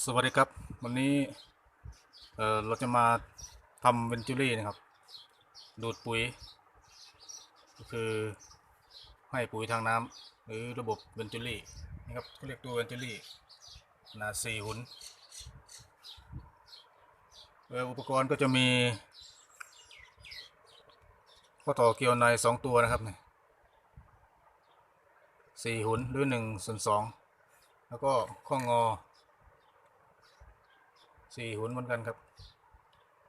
สวัสดีครับ วันนี้เเราจะมาทำเวนจูรี่นะครับ ดูดปุ๋ย ก็คือให้ปุ๋ยทางน้ำหรือระบบเวนจูรี่นะครับเขาเรียกตัวเวนจูรี่ขนาดสี่หุ่นอุปกรณ์ก็จะมีข้อต่อเกี่ยวในสองตัวนะครับเนี่ยสี่หุ่นหรือหนึ่งส่วนสองแล้วก็ข้องอ สี่หุนเหมือนกันครับ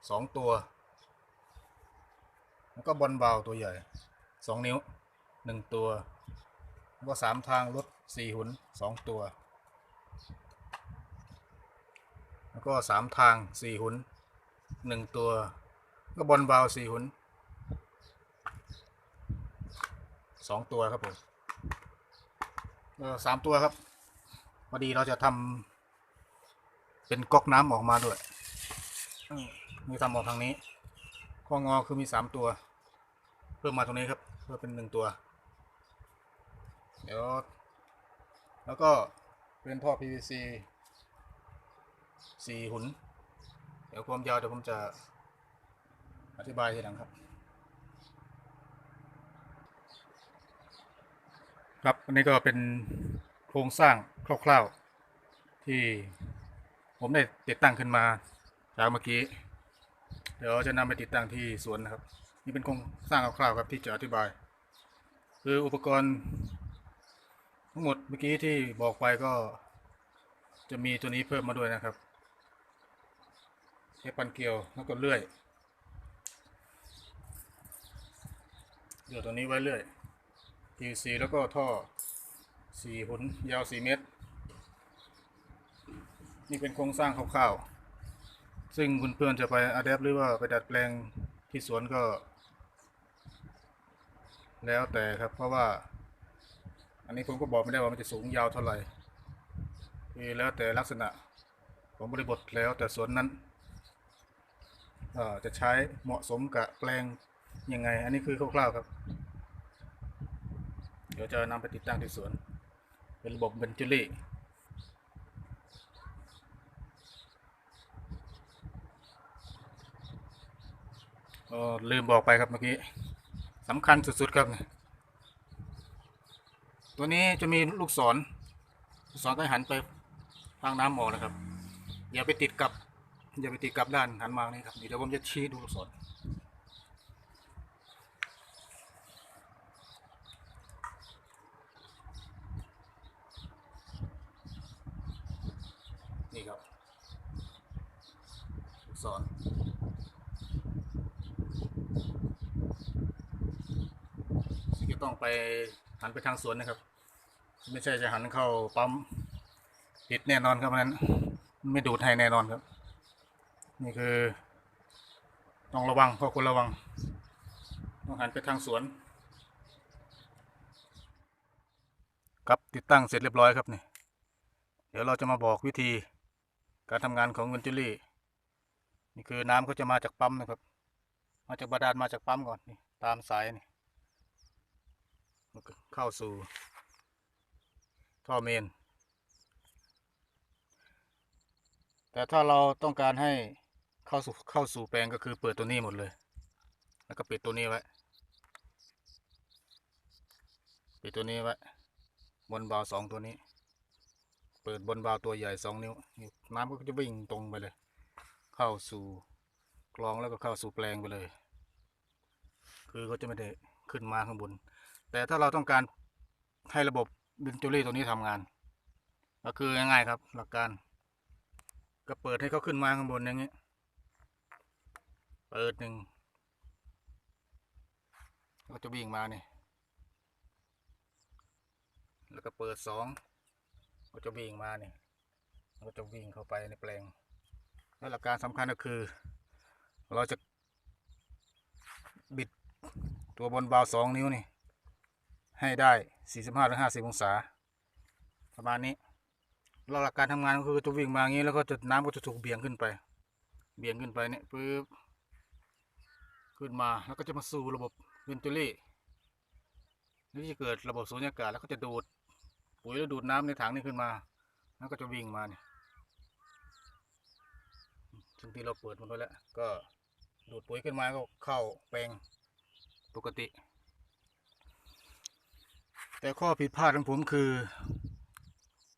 สองตัว แล้วก็บอลเบาตัวใหญ่สองนิ้วหนึ่งตัวแล้วก็สามทางรถสี่หุนสองตัว แล้วก็สามทางสี่หุนหนึ่งตัว ก็บอลเบาสี่หุนสองตัวครับผมสามตัวครับพอดีเราจะทำ เป็นก๊อกน้ำออกมาด้วยมนี่ทำออกทางนี้ข้องอคือมีสามตัว เพิ่มมาตรงนี้ครับ เพื่อเป็นหนึ่งตัว เดี๋ยว แล้วก็เป็นท่อ PVC สี่หุน เดี๋ยวความยาวเดี๋ยวผมจะอธิบายทีหลังครับ ครับอันนี้ก็เป็นโครงสร้างคร่าวๆที่ ผมได้ติดตั้งขึ้นมาจากเมื่อกี้ เดี๋ยวจะนำไปติดตั้งที่สวนนะครับ นี่เป็นโครงสร้างคร่าวๆครับที่จะอธิบาย คืออุปกรณ์ ทั้งหมดเมื่อกี้ที่บอกไปก็ จะมีตัวนี้เพิ่มมาด้วยนะครับเทปปันเกลียวแล้วก็เลื่อยเดี๋ยวตัวนี้ไว้เลื่อย PVC แล้วก็ท่อสี่หุนยาว 4 เมตร นี่เป็นโครงสร้างคร่าวๆ ซึ่งคุณเพื่อนๆจะไปอัดแอปหรือว่าไปดัดแปลงที่สวนก็ แล้วแต่ครับ เพราะว่า อันนี้ผมก็บอกไม่ได้ว่ามันจะสูงยาวเท่าไหร่คือแล้วแต่ลักษณะของบริบทแล้วแต่สวนนั้นจะใช้เหมาะสมกับแปลงยังไง อันนี้คือคร่าวๆครับ เดี๋ยวจะนำไปติดตั้งที่สวน เป็นระบบเบนจูรี่ ลืมบอกไปครับเมื่อกี้สำคัญสุดๆครับเนี่ยตัวนี้จะมีลูกศรลูกศรก็ให้หันไปทางน้ำออกนะครับ อย่าไปติดกับ อย่าไปติดกับด้านหันมานี่ครับเดี๋ยวผมจะชี้ดูลูกศรนี่ครับลูกศร ที่จะ ต้องไปหันไปทางสวนนะครับ ไม่ใช่จะหันเข้าปั๊มผิดแน่นอนครับอันนั้น ไม่ดูดให้แน่นอนครับ นี่คือ ต้องระวังข้อควรระวัง ต้องหันไปทางสวนครับติดตั้งเสร็จเรียบร้อยครับนี่เดี๋ยวเราจะมาบอกวิธีการทำงานของเวนจูรี่นี่คือน้ำก็จะมาจากปั๊มนะครับ มาจากบาดาลมาจากปั๊มก่อนนี่ตามสายนี่ เข้าสู่ ท่อเมน แต่ถ้าเราต้องการให้เข้าสู่เข้าสู่แปลงก็คือเปิดตัวนี้หมดเลย แล้วก็ปิดตัวนี้ไว้ ปิดตัวนี้ไว้ บนบาวสองตัวนี้ เปิดบนบาวตัวใหญ่สองนิ้ว น้ำก็จะวิ่งตรงไปเลย เข้าสู่กรองแล้วก็เข้าสู่แปลงไปเลย คือเขาจะไม่ได้ขึ้นมาข้างบน แต่ถ้าเราต้องการให้ระบบบินจูรี่ตัวนี้ทำงาน ก็คือง่ายๆครับ หลักการ ก็เปิดให้เขาขึ้นมาข้างบนอย่างนี้ เปิดหนึ่งก็จะวิ่งมาเนี่ย แล้วก็เปิดสองก็จะวิ่งมาเนี่ยก็จะวิ่งเข้าไปในแปลง แล้วหลักการสำคัญก็คือ เราจะบิดตัวบนบาวสองนิ้วนี่ ให้ได้ 45หรือ50 องศา ประมาณนี้ลหลักการทำงานก็คือจะวิ่งมาอย่างนี้แล้วก็จะน้ำก็จะถูกเบี่ยงขึ้นไป เบี่ยงขึ้นไปเนี่ยปึ๊บขึ้นมาแล้วก็จะมาสู่ระบบเวนตูรี่นี่จะเกิดระบบสูญญากาศแล้วก็จะดูดปุ๋ยแล้วดูดน้ำในถังนี้ขึ้นมา แล้วก็จะวิ่งมาเนี่ยซึ่งที่เราเปิดมันไว้แล้ว ก็ดูดปุ๋ยขึ้นมาก็เข้าแปลงปกติ แต่ข้อผิดพลาดของผมคือ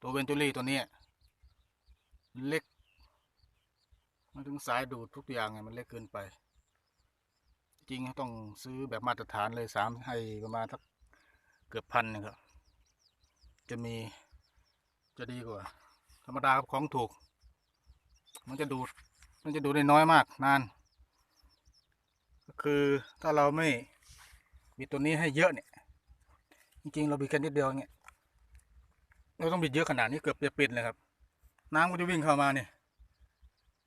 ตัวเวนตูรี่ตัวนี้เล็กมันถึงสายดูดทุกอย่างไงมันเล็กเกินไป จริงต้องซื้อแบบมาตรฐานเลยสามให้ประมาณสักเกือบพันนะครับจะมีจะดีกว่า ธรรมดาของถูก มันจะดูดมันจะดูดได้น้อยมากนาน ก็คือถ้าเราไม่บิดตัวนี้ให้เยอะเนี่ย จริงๆเราบิดแค่นิดเดียวเนี่ยเราต้องบิดเยอะขนาดนี้เกือบจะปิดเลยครับน้ำก็จะวิ่งเข้ามาเนี่ย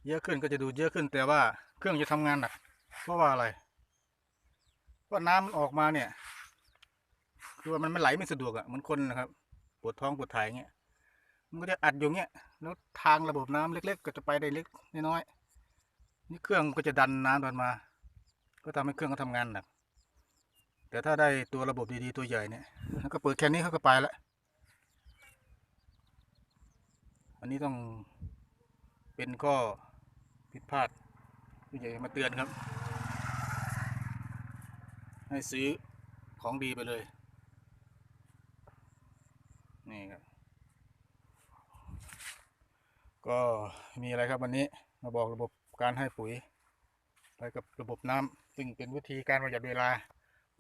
เยอะขึ้นก็จะดูเยอะขึ้นแต่ว่าเครื่องจะทำงานหนักเพราะว่าอะไรเพราะน้ำมันออกมาเนี่ย คือว่ามันไม่ไหลไม่สะดวกอะ่ะเหมือนคนนะครับปวดท้องปวดถ่ายเงี้ยมันก็จะอัดอยู่เงี้ยแล้วทางระบบน้ำเล็ก ๆ ก็จะไปได้เล็กน้อยนี่เครื่องก็จะดันน้ำดันมา ก็ทำให้เครื่องเขาทำงานหนัก แต่ถ้าได้ตัวระบบดีๆตัวใหญ่เนี่ยแล้วก็เปิดแค่นี้เขาก็ไปแล้วอันนี้ต้องเป็นข้อผิดพลาดผู้ใหญ่มาเตือนครับ ให้ซื้อของดีไปเลย นี่ครับ ก็มีอะไรครับวันนี้มาบอกระบบการให้ปุ๋ย ไปกับระบบน้ำซึ่งเป็นวิธีการประหยัดเวลา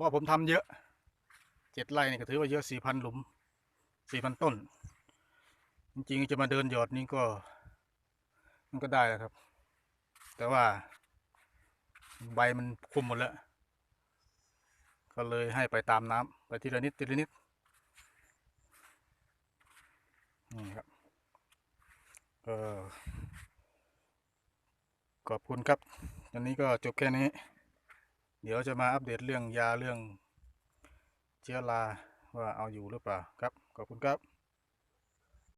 ว่าผมทำเยอะเจ็ดไร่นี่ก็ถือว่าเยอะสี่พันหลุมสี่พันต้น จริงๆจะมาเดินหยอดนี่ก็ มันก็ได้แหละครับ แต่ว่า ใบมันคุมหมดแล้ว ก็เลยให้ไปตามน้ำไปทีละนิดทีละนิดนี่ครับก็ขอบคุณครับ วันนี้ก็จบแค่นี้ เดี๋ยวจะมาอัปเดตเรื่องยาเรื่องเชื้อราว่าเอาอยู่หรือเปล่าครับ ขอบคุณครับ